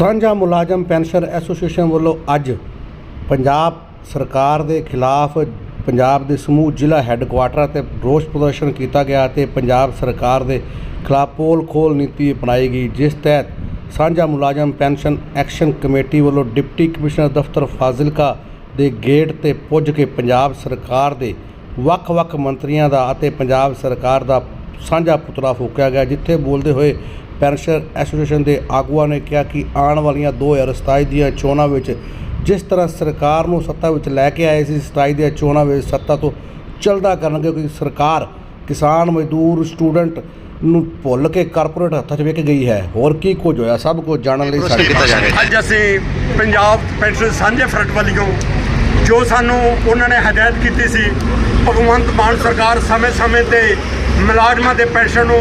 ਸਾਂਝਾ ਮੁਲਾਜ਼ਮ pension association ਵੱਲੋਂ ਅੱਜ ਪੰਜਾਬ ਸਰਕਾਰ ਦੇ ਖਿਲਾਫ ਪੰਜਾਬ ਦੇ ਸਮੂਹ ਜ਼ਿਲ੍ਹਾ ਹੈੱਡਕੁਆਟਰ ਤੇ ਰੋਸ ਪ੍ਰਦਰਸ਼ਨ ਕੀਤਾ ਗਿਆ ਤੇ ਪੰਜਾਬ ਸਰਕਾਰ ਦੇ ਖਿਲਾਫ ਪੋਲ ਖੋਲ ਨੀਤੀ ਅਪਣਾਈ ਗਈ, ਜਿਸ ਤਹਿਤ ਸਾਂਝਾ ਮੁਲਾਜ਼ਮ ਪੈਨਸ਼ਨ ਐਕਸ਼ਨ ਕਮੇਟੀ ਵੱਲੋਂ ਡਿਪਟੀ ਕਮਿਸ਼ਨਰ ਦਫ਼ਤਰ ਫਾਜ਼ਿਲਕਾ ਦੇ ਗੇਟ ਤੇ ਪੁੱਜ ਕੇ ਪੰਜਾਬ ਸਰਕਾਰ ਦੇ ਵੱਖ-ਵੱਖ ਮੰਤਰੀਆਂ ਦਾ ਅਤੇ ਪੰਜਾਬ ਸਰਕਾਰ ਦਾ ਸਾਂਝਾ ਪੁਤਲਾ ਫੂਕਿਆ ਗਿਆ, ਜਿੱਥੇ ਬੋਲਦੇ ਹੋਏ ਪੈਨਸ਼ਨ ਐਸੋਸੀਏਸ਼ਨ ਦੇ ਆਗੂਆਂ ਨੇ ਕਿਹਾ ਕਿ ਆਉਣ ਵਾਲੀਆਂ 2027 ਦੀਆਂ ਚੋਣਾਂ ਵਿੱਚ ਜਿਸ ਤਰ੍ਹਾਂ ਸਰਕਾਰ ਨੂੰ ਸੱਤਾ ਵਿੱਚ ਲੈ ਕੇ ਆਏ ਸੀ 27 ਦੀਆਂ ਚੋਣਾਂ ਵਿੱਚ ਸੱਤਾ ਤੋਂ ਚਲਦਾ ਕਰਨਗੇ ਕਿਉਂਕਿ ਸਰਕਾਰ ਕਿਸਾਨ ਮਜ਼ਦੂਰ ਸਟੂਡੈਂਟ ਨੂੰ ਭੁੱਲ ਕੇ ਕਾਰਪੋਰੇਟ ਹੱਥਾਂ 'ਚ ਵਿਕ ਗਈ ਹੈ। ਹੋਰ ਕੀ ਕੁਝ ਹੋਇਆ? ਸਭ ਕੁਝ ਜਾਣਨ ਲਈ ਸਾਡੇ ਅੱਜ ਅਸੀਂ ਪੰਜਾਬ ਪੈਨਸ਼ਨ ਸਾਂਝੇ ਫਰੰਟ ਵੱਲੋਂ ਜੋ ਸਾਨੂੰ ਉਹਨਾਂ ਨੇ ਹਦਾਇਤ ਕੀਤੀ ਸੀ ਭਗਵੰਤ ਮਾਨ ਸਰਕਾਰ ਸਮੇਂ-ਸਮੇਂ ਤੇ ਮੁਲਾਜ਼ਮਾਂ ਦੇ ਪੈਨਸ਼ਨ ਨੂੰ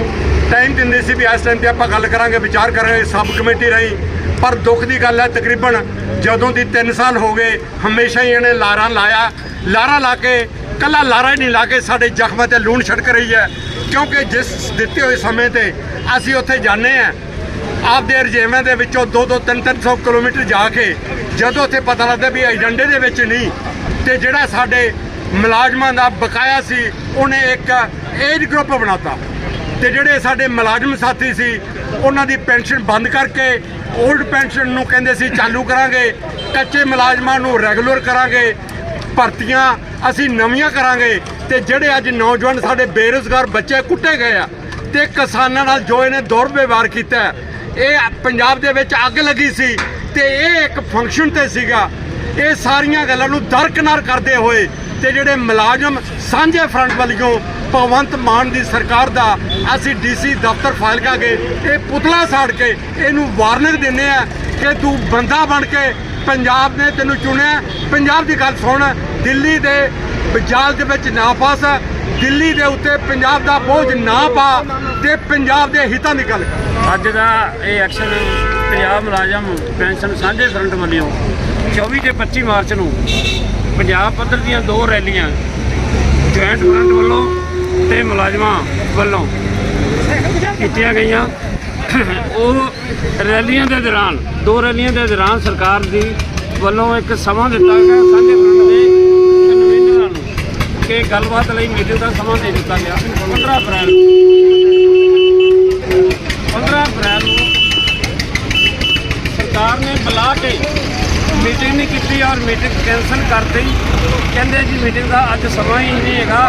ਟਾਈਮ ਦਿੰਦੇ ਸੀ ਵੀ ਇਸ ਟਾਈਮ ਤੇ ਆਪਾਂ ਗੱਲ ਕਰਾਂਗੇ, ਵਿਚਾਰ ਕਰਾਂਗੇ, ਸਬ ਕਮੇਟੀ ਰਹੀ। ਪਰ ਦੁੱਖ ਦੀ ਗੱਲ ਹੈ, ਤਕਰੀਬਨ ਜਦੋਂ ਦੀ 3 ਸਾਲ ਹੋ ਗਏ, ਹਮੇਸ਼ਾ ਹੀ ਇਹਨੇ ਲਾਰਾਂ ਲਾਇਆ। ਲਾਰਾਂ ਲਾ ਕੇ, ਕੱਲਾ ਲਾਰਾ ਹੀ ਨਹੀਂ ਲਾ ਕੇ ਸਾਡੇ ਜ਼ਖਮਾਂ ਤੇ ਲੂਣ ਛਿੜਕ ਰਹੀ ਹੈ। ਕਿਉਂਕਿ ਜਿਸ ਦਿੱਤੇ ਹੋਏ ਸਮੇਂ ਤੇ ਅਸੀਂ ਉੱਥੇ ਜਾਂਦੇ ਆ ਆਪਦੇ ਰਜੇਵੇਂ ਦੇ ਵਿੱਚੋਂ 2-2 3-300 ਕਿਲੋਮੀਟਰ ਜਾ ਕੇ, ਜਦੋਂ ਉੱਥੇ ਪਤਾ ਲੱਗਦਾ ਵੀ ਏਜੰਡੇ ਦੇ ਵਿੱਚ ਨਹੀਂ, ਤੇ ਜਿਹੜਾ ਸਾਡੇ ਮੁਲਾਜ਼ਮਾਂ ਦਾ ਬਕਾਇਆ ਸੀ, ਉਹਨੇ ਇੱਕ ਏਜ ਗਰੁੱਪ ਬਣਾਤਾ। ਤੇ ਜਿਹੜੇ ਸਾਡੇ ਮੁਲਾਜ਼ਮ ਸਾਥੀ ਸੀ, ਉਹਨਾਂ ਦੀ ਪੈਨਸ਼ਨ ਬੰਦ ਕਰਕੇ 올ਡ ਪੈਨਸ਼ਨ ਨੂੰ ਕਹਿੰਦੇ ਸੀ ਚਾਲੂ ਕਰਾਂਗੇ, ਕੱਚੇ ਮੁਲਾਜ਼ਮਾਂ ਨੂੰ ਰੈਗੂਲਰ ਕਰਾਂਗੇ, ਭਰਤੀਆਂ ਅਸੀਂ ਨਵੀਆਂ ਕਰਾਂਗੇ ਤੇ ਜਿਹੜੇ ਅੱਜ ਨੌਜਵਾਨ ਸਾਡੇ ਬੇਰੁਜ਼ਗਾਰ ਬੱਚੇ ਕੁੱਟੇ ਗਏ ਆ ਤੇ ਕਿਸਾਨਾਂ ਨਾਲ ਜੋ ਇਹਨੇ ਦੁਰਵਿਵਹਾਰ ਕੀਤਾ, ਇਹ ਪੰਜਾਬ ਦੇ ਵਿੱਚ ਅੱਗ ਲੱਗੀ ਸੀ ਤੇ ਇਹ ਇੱਕ ਫੰਕਸ਼ਨ ਤੇ ਸੀਗਾ। ਇਹ ਸਾਰੀਆਂ ਗੱਲਾਂ ਨੂੰ ਦਰਕਨਾਰ ਕਰਦੇ ਹੋਏ ਤੇ ਜਿਹੜੇ ਮੁਲਾਜ਼ਮ ਸਾਂਝੇ ਫਰੰਟ ਵੱਲੋਂ ਭਗਵੰਤ ਮਾਨ ਦੀ ਸਰਕਾਰ ਦਾ ਅਸੀਂ ਡੀਸੀ ਦਫ਼ਤਰ ਫਾਈਲ ਕੇ ਇਹ ਪੁਤਲਾ ਸਾੜ ਕੇ ਇਹਨੂੰ ਵਾਰਨਿੰਗ ਦਿੰਦੇ ਆ ਕਿ ਤੂੰ ਬੰਦਾ ਬਣ ਕੇ ਪੰਜਾਬ ਨੇ ਤੈਨੂੰ ਚੁਣਿਆ। ਪੰਜਾਬ ਦੀ ਗੱਲ ਸੁਣ, ਦਿੱਲੀ ਦੇ ਜਾਲ ਦੇ ਵਿੱਚ ਨਾ ਫਸ, ਦਿੱਲੀ ਦੇ ਉੱਤੇ ਪੰਜਾਬ ਦਾ ਬੋਝ ਨਾ ਪਾ ਤੇ ਪੰਜਾਬ ਦੇ ਹਿੱਤਾਂ ਦੀ ਗੱਲ ਅੱਜ ਦਾ ਇਹ ਐਕਸ਼ਨ ਪੰਜਾਬ ਮੁਲਾਜ਼ਮ ਪੈਨਸ਼ਨ ਸਾਂਝੇ ਫਰੰਟ ਵੱਲੋਂ 24 ਤੇ 25 ਮਾਰਚ ਨੂੰ ਪੰਜਾਬ ਪੱਧਰ ਦੀਆਂ ਦੋ ਰੈਲੀਆਂ, ਜੁਆਇੰਟ ਫਰੰਟ ਵੱਲੋਂ ਤੇ ਮੁਲਾਜ਼ਮਾਂ ਵੱਲੋਂ ਕੀਤੀਆਂ ਗਈਆਂ। ਉਹ ਰੈਲੀਆਂ ਦੇ ਦੌਰਾਨ, ਦੋ ਰੈਲੀਆਂ ਦੇ ਦੌਰਾਨ ਸਰਕਾਰ ਦੀ ਵੱਲੋਂ ਇੱਕ ਸਮਾਂ ਦਿੱਤਾ ਗਿਆ। ਸਾਂਝੇ ਫਰੰਟ ਦੇ ਕਨਵੀਨਰਾਂ ਨੂੰ ਕਿ ਗੱਲਬਾਤ ਲਈ ਮੀਟਿੰਗ ਦਾ ਸਮਾਂ ਦੇ ਦਿੱਤਾ ਗਿਆ। 15 ਅਪ੍ਰੈਲ 15 ਅਪ੍ਰੈਲ ਨੂੰ ਸਰਕਾਰ ਨੇ ਬੁਲਾ ਕੇ ਮੀਟਿੰਗ ਨਹੀਂ ਕੀਤੀ ਔਰ ਮੀਟਿੰਗ ਕੈਂਸਲ ਕਰਤੀ ਕਹਿੰਦੇ ਜੀ ਮੀਟਿੰਗ ਦਾ ਅੱਜ ਸਮਾਂ ਹੀ ਨਹੀਂ ਹੈਗਾ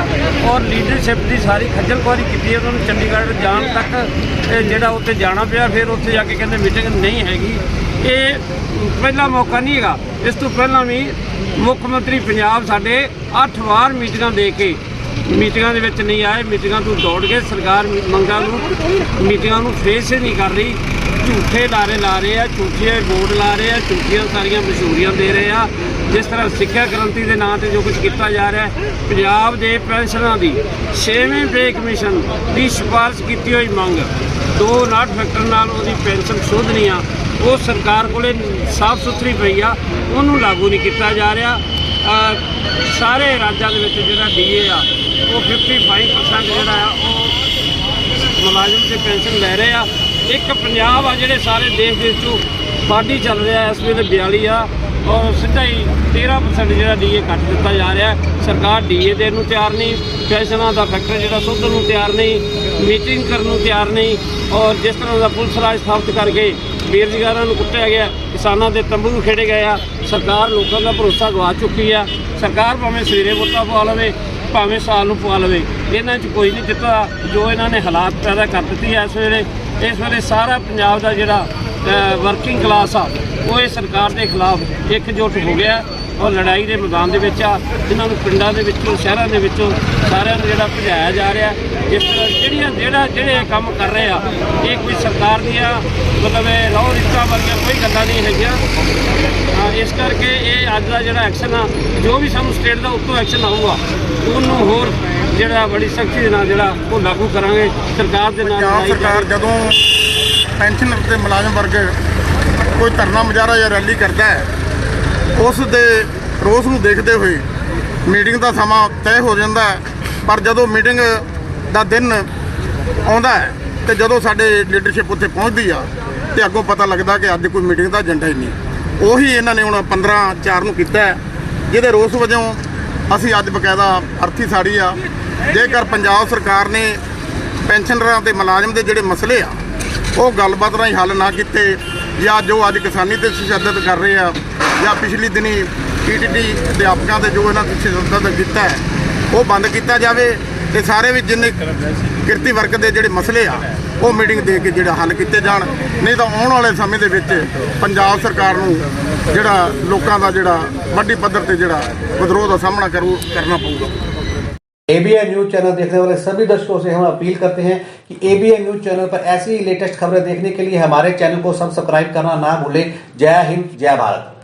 ਔਰ ਲੀਡਰਸ਼ਿਪ ਦੀ ਸਾਰੀ ਖੱਜਲ ਖੁਆਰੀ ਕੀਤੀ ਉਹਨਾਂ ਨੂੰ ਚੰਡੀਗੜ੍ਹ ਜਾਣ ਤੱਕ। ਜਿਹੜਾ ਉੱਥੇ ਜਾਣਾ ਪਿਆ, ਫਿਰ ਉੱਥੇ ਜਾ ਕੇ ਕਹਿੰਦੇ ਮੀਟਿੰਗ ਨਹੀਂ ਹੈਗੀ। ਇਹ ਪਹਿਲਾ ਮੌਕਾ ਨਹੀਂ ਹੈਗਾ। ਇਸ ਤੋਂ ਪਹਿਲਾਂ ਵੀ ਮੁੱਖ ਮੰਤਰੀ ਪੰਜਾਬ ਸਾਡੇ 8 ਵਾਰ ਮੀਟਿੰਗਾਂ ਦੇ ਕੇ ਮੀਟਿੰਗਾਂ ਦੇ ਵਿੱਚ ਨਹੀਂ ਆਏ। ਮੀਟਿੰਗਾਂ ਤੋਂ ਦੌੜ ਗਏ। ਸਰਕਾਰ ਮੰਗਾਂ ਨੂੰ ਮੀਟਿੰਗਾਂ ਨੂੰ ਫੇਸ ਹੀ ਨਹੀਂ ਕਰ ਰਹੀ। ਝੂਠੇ ਲਾਰੇ ਲਾ ਰਹੇ ਆ ਝੂਠੇ ਬੋਰਡ ਲਾ ਰਹੇ ਆ, ਝੂਠੀਆਂ ਸਾਰੀਆਂ ਮਸ਼ਹੂਰੀਆਂ ਦੇ ਰਹੇ ਆ। ਜਿਸ ਤਰ੍ਹਾਂ ਸਿੱਖਿਆ ਕ੍ਰਾਂਤੀ ਦੇ ਨਾਂ ਤੇ ਜੋ ਕੁਝ ਕੀਤਾ ਜਾ ਰਿਹਾ ਹੈ, ਪੰਜਾਬ ਦੇ ਪੈਨਸ਼ਨਾਂ ਦੀ 6ਵੇਂ ਪੇ ਕਮਿਸ਼ਨ ਦੀ ਸਿਫਾਰਿਸ਼ ਕੀਤੀ ਹੋਈ ਮੰਗ। ਦੋ ਨਾਟ ਫੈਕਟਰ ਨਾਲ ਉਹਦੀ ਪੈਨਸ਼ਨ ਸੋਧਣੀ ਆ, ਉਹ ਸਰਕਾਰ ਕੋਲੇ ਸਾਫ਼ ਸੁਥਰੀ ਪਈ ਆ, ਉਹਨੂੰ ਲਾਗੂ ਨਹੀਂ ਕੀਤਾ ਜਾ ਰਿਹਾ। ਸਾਰੇ ਰਾਜਾਂ ਦੇ ਵਿੱਚ ਜਿਹੜਾ ਡੀਏ ਆ, ਉਹ 55% ਜਿਹੜਾ ਆ, ਉਹ ਮੁਲਾਜ਼ਮ ਤੇ ਪੈਨਸ਼ਨ ਲੈ ਰਹੇ ਆ। ਇੱਕ ਪੰਜਾਬ ਆ ਜਿਹੜੇ ਸਾਰੇ ਦੇਸ਼ ਦੇ ਵਿੱਚੋਂ ਬਾਡੀ ਚੱਲ ਰਿਹਾ, ਇਸ ਵੇਲੇ 42 ਆ, ਔਰ ਸਿੱਧਾ ਹੀ 13% ਜਿਹੜਾ ਡੀਏ ਕੱਟ ਦਿੱਤਾ ਜਾ ਰਿਹਾ ਹੈ। ਸਰਕਾਰ ਡੀਏ ਦੇਣ ਨੂੰ ਤਿਆਰ ਨਹੀਂ, ਪੈਨਸ਼ਨਾਂ ਦਾ ਫੈਕਟਰ ਜਿਹੜਾ ਸੁਧਰਨ ਨੂੰ ਤਿਆਰ ਨਹੀਂ ਮੀਟਿੰਗ ਕਰਨ ਨੂੰ ਤਿਆਰ ਨਹੀਂ, ਔਰ ਜਿਸ ਤਰ੍ਹਾਂ ਦਾ ਪੁਲਿਸ ਰਾਜ ਸਥਾਪਿਤ ਕਰਕੇ ਬੇਰੁਜ਼ਗਾਰਾਂ ਨੂੰ ਕੁੱਟਿਆ ਗਿਆ, ਕਿਸਾਨਾਂ ਦੇ ਤੰਬੂ ਖੇੜੇ ਗਏ ਆ, ਸਰਕਾਰ ਲੋਕਾਂ ਦਾ ਭਰੋਸਾ ਗਵਾ ਚੁੱਕੀ ਆ ਸਰਕਾਰ ਭਾਵੇਂ ਸਵੇਰੇ ਵੋਟਾਂ ਪਵਾ ਲਵੇ, ਭਾਵੇਂ ਸਾਲ ਨੂੰ ਪਵਾ ਲਵੇ, ਇਹਨਾਂ 'ਚ ਕੋਈ ਨਹੀਂ ਦਿੱਤਾ, ਜੋ ਇਹਨਾਂ ਨੇ ਹਾਲਾਤ ਪੈਦਾ ਕਰ ਦਿੱਤੀ ਐ ਇਸ ਵੇਲੇ ਇਸ ਵੇਲੇ ਸਾਰਾ ਪੰਜਾਬ ਦਾ ਜਿਹੜਾ ਵਰਕਿੰਗ ਕਲਾਸ ਆ, ਉਹ ਇਹ ਸਰਕਾਰ ਦੇ ਖਿਲਾਫ ਇਕਜੁੱਟ ਹੋ ਗਿਆ ਔਰ ਲੜਾਈ ਦੇ ਮੈਦਾਨ ਦੇ ਵਿੱਚ ਆ। ਇਹਨਾਂ ਨੂੰ ਪਿੰਡਾਂ ਦੇ ਵਿੱਚੋਂ, ਸ਼ਹਿਰਾਂ ਦੇ ਵਿੱਚੋਂ ਸਾਰਿਆਂ ਨੂੰ ਜਿਹੜਾ ਭਜਾਇਆ ਜਾ ਰਿਹਾ ਇਸ ਤਰ੍ਹਾਂ ਜਿਹੜੀਆਂ, ਜਿਹੜਾ, ਜਿਹੜੇ ਇਹ ਕੰਮ ਕਰ ਰਹੇ ਆ, ਇਹ ਕੋਈ ਸਰਕਾਰ ਦੀਆਂ, ਮਤਲਬ ਇਹ ਰੌ ਰਿਸ਼ਤਾ ਵਰਗੀਆਂ ਕੋਈ ਗੱਲਾਂ ਨਹੀਂ ਹੈਗੀਆਂ। ਇਸ ਕਰਕੇ ਇਹ ਅੱਜ ਦਾ ਜਿਹੜਾ ਐਕਸ਼ਨ ਆ, ਜੋ ਵੀ ਸਾਨੂੰ ਸਟੇਟ ਦਾ ਉੱਤੋਂ ਐਕਸ਼ਨ ਆਊਗਾ, ਉਹਨੂੰ ਹੋਰ ਜਿਹੜਾ ਬੜੀ ਸਖਤੀ ਦੇ ਨਾਲ ਜਿਹੜਾ ਉਹ ਲਾਗੂ ਕਰਾਂਗੇ ਸਰਕਾਰ ਦੇ ਨਾਲ ਪੰਜਾਬ ਸਰਕਾਰ ਜਦੋਂ ਪੈਨਸ਼ਨ ਤੇ ਮੁਲਾਜ਼ਮ ਵਰਗ ਕੋਈ ਧਰਨਾ ਮੁਜ਼ਾਹਰਾ ਜਾਂ ਰੈਲੀ ਕਰਦਾ ਹੈ ਉਸ ਦੇ ਰੋਸ ਨੂੰ ਦੇਖਦੇ ਹੋਏ ਮੀਟਿੰਗ ਦਾ ਸਮਾਂ ਤੈਅ ਹੋ ਜਾਂਦਾ ਪਰ ਜਦੋਂ ਮੀਟਿੰਗ ਦਾ ਦਿਨ ਆਉਂਦਾ ਹੈ ਤੇ ਜਦੋਂ ਸਾਡੇ ਲੀਡਰਸ਼ਿਪ ਉੱਥੇ ਪਹੁੰਚਦੀ ਆ ਤੇ ਅੱਗੋਂ ਪਤਾ ਲੱਗਦਾ ਕਿ ਅੱਜ ਕੋਈ ਮੀਟਿੰਗ ਦਾ ਏਜੰਡਾ ਹੀ ਨਹੀਂ। ਉਹੀ ਇਹਨਾਂ ਨੇ ਹੁਣ 15 4 ਨੂੰ ਕੀਤਾ ਜਿਹਦੇ ਰੋਸ ਵਜੋਂ ਅਸੀਂ ਅੱਜ ਬਕਾਇਦਾ ਅਰਥੀ ਸਾੜੀ ਆ। ਜੇਕਰ ਪੰਜਾਬ ਸਰਕਾਰ ਨੇ ਪੈਨਸ਼ਨਰਾਂ ਤੇ ਮੁਲਾਜ਼ਮ ਦੇ ਜਿਹੜੇ ਮਸਲੇ ਆ, ਉਹ ਗੱਲਬਾਤ ਰਾਹੀਂ ਹੱਲ ਨਾ ਕੀਤੇ ਜਾਂ ਜੋ ਅੱਜ ਕਿਸਾਨੀ ਤੇ ਤਸ਼ੱਦਦ ਕਰ ਰਹੇ ਆ ਜਾਂ ਪਿਛਲੀ ਦਿਨੀ ਟੀਟੀਟੀ ਅਧਿਆਪਕਾਂ ਤੇ ਜੋ ਇਹਨਾਂ ਤੇ ਤਸ਼ੱਦਦ ਕੀਤਾ ਹੈ, ਉਹ ਬੰਦ ਕੀਤਾ ਜਾਵੇ ਤੇ ਸਾਰੇ ਵੀ ਜਿੰਨੇ ਕਿਰਤੀ ਵਰਗ ਦੇ ਜਿਹੜੇ ਮਸਲੇ ਆ, ਉਹ ਮੀਟਿੰਗ ਦੇ ਕੇ ਜਿਹੜਾ ਹੱਲ ਕੀਤੇ ਜਾਣ। ਨਹੀਂ ਤਾਂ ਆਉਣ ਵਾਲੇ ਸਮੇਂ ਦੇ ਵਿੱਚ ਪੰਜਾਬ ਸਰਕਾਰ ਨੂੰ ਜਿਹੜਾ ਲੋਕਾਂ ਦਾ ਜਿਹੜਾ ਵੱਡੀ ਪੱਧਰ ਤੇ ਜਿਹੜਾ ਵਿਦਰੋਹ ਦਾ ਸਾਹਮਣਾ ਕਰੂ ਕਰਨਾ ਪਊਗਾ एबीएन न्यूज चैनल देखने वाले सभी दर्शकों से हम अपील करते हैं कि एबीएन न्यूज चैनल पर ऐसी ही लेटेस्ट खबरें देखने के लिए हमारे चैनल को सब्सक्राइब करना ना भूलें जय हिंद जय भारत